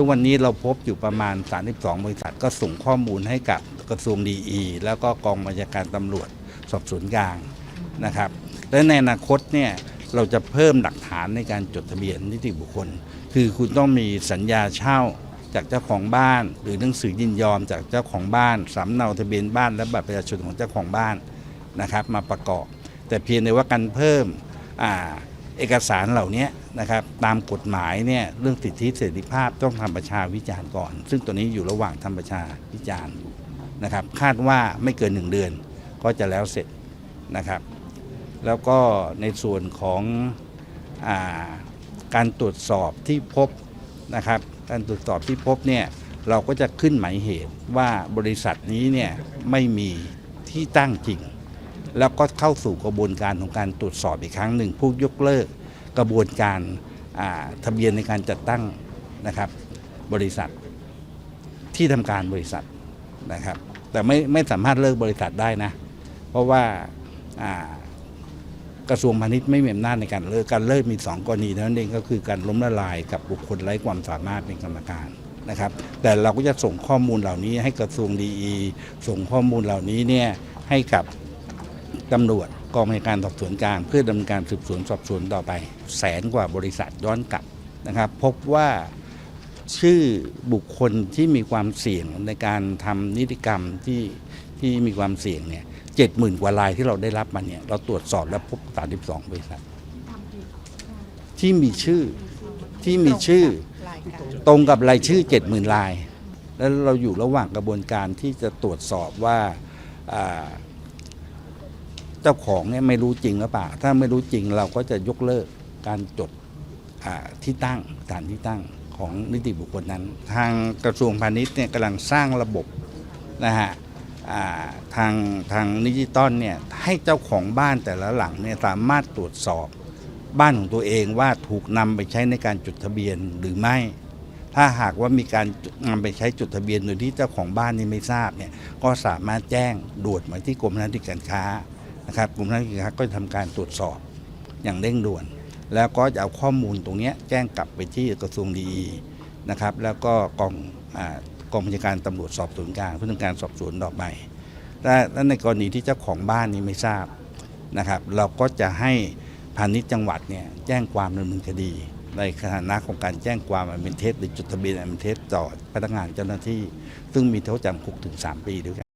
ทุกวันนี้เราพบอยู่ประมาณ 32 บริษัทก็ส่งข้อมูลให้กับกระทรวงดีอีแล้วก็กองบัญชาการตำรวจสอบสวนกลางนะครับ และในอนาคตเนี่ยเราจะเพิ่มหลักฐานในการจดทะเบียนนิติบุคคล คือคุณต้องมีสัญญาเช่าจากเจ้าของบ้าน หรือหนังสือยินยอมจากเจ้าของบ้านสำเนาทะเบียนบ้านและบัตรประชาชนของเจ้าของบ้านนะครับ มาประกอบ แต่เพียงแต่ว่าการเพิ่มอ่า เอกสารเหล่านี้นะครับตามกฎหมายเนี่ยเรื่องสิทธิเสรีภาพต้องทำประชาวิจารณ์ก่อน ซึ่งตัวนี้อยู่ระหว่างทำประชาวิจารณ์นะครับ คาดว่าไม่เกินหนึ่งเดือนก็จะแล้วเสร็จนะครับ แล้วก็ในส่วนของอาการตรวจสอบที่พบนะครับ การตรวจสอบที่พบเนี่ยเราก็จะขึ้นหมายเหตุว่าบริษัทนี้เนี่ยไม่มีที่ตั้งจริง แล้วก็เข้าสู่กระบวนการของการตรวจสอบอีกครั้งหนึ่งผู้ยกเลิกกระบวนการทะเบียนในการจัดตั้งนะครับบริษัทที่ทำการบริษัทนะครับ แต่ไม่ไม่สามารถเลิกบริษัทได้นะ เพราะว่ากระทรวงพาณิชย์ไม่มีอำนาจในการเลิกการเลิกมีสองกรณีเท่านั้นเองก็คือการล้มละลายกับบุคคลไร้ความสามารถเป็นกรรมการนะครับ แต่เราก็จะส่งข้อมูลเหล่านี้ให้กระทรวงดีส่งข้อมูลเหล่านี้เนี่ยให้กับ ตำรวจกองบัญชาการสอบสวนกลางเพื่อดำเนินการสืบสวนสอบสวนต่อไป แสนกว่าบริษัทย้อนกลับนะครับ พบว่าชื่อบุคคลที่มีความเสี่ยงในการทำนิติกรรมที่ที่มีความเสี่ยงเนี่ยเจ็ดหมื่นกว่ารายที่เราได้รับมาเนี่ยเราตรวจสอบแล้วพบ 32 บริษัท ที่มีชื่อที่มีชื่อตรงกับรายชื่อ 70,000ราย แล้วเราอยู่ระหว่างกระบวนการที่จะตรวจสอบว่าอ่า เจ้าของเนี่ยไม่รู้จริงหรือเปล่า ถ้าไม่รู้จริงเราก็จะยกเลิกการจดที่ตั้งสถานที่ตั้งของนิติบุคคลนั้น ทางกระทรวงพาณิชย์เนี่ยกำลังสร้างระบบนะฮะทางทางดิจิตอลเนี่ยให้เจ้าของบ้านแต่ละหลังเนี่ยสามารถตรวจสอบบ้านของตัวเองว่าถูกนำไปใช้ในการจดทะเบียนหรือไม่ ถ้าหากว่ามีการนำไปใช้จดทะเบียนโดยที่เจ้าของบ้านนี่ไม่ทราบเนี่ยก็สามารถแจ้งด่วนมาที่กรมธนาธิการค้า นะครับกรมธนาธิการค้าก็จะทำการตรวจสอบอย่างเร่งด่วน แล้วก็จะเอาข้อมูลตรงนี้แจ้งกลับไปที่กระทรวงดีนะครับ แล้วก็กองอกองบัญชาการตำรวจสอบสวนกลางเพื่อทำการสอบสวนต่อไปและและในกรณีที่เจ้าของบ้านนี้ไม่ทราบนะครับ เราก็จะให้พาณิชย์จังหวัดเนี่ยแจ้งความดำเนินคดี ในฐานะของการแจ้งความอันเป็นเท็จหรือจดทะเบียนอันเป็นเท็จต่อพนักงานเจ้าหน้าที่ ซึ่งมีโทษจำคุกถึง 3 ปีด้วยกัน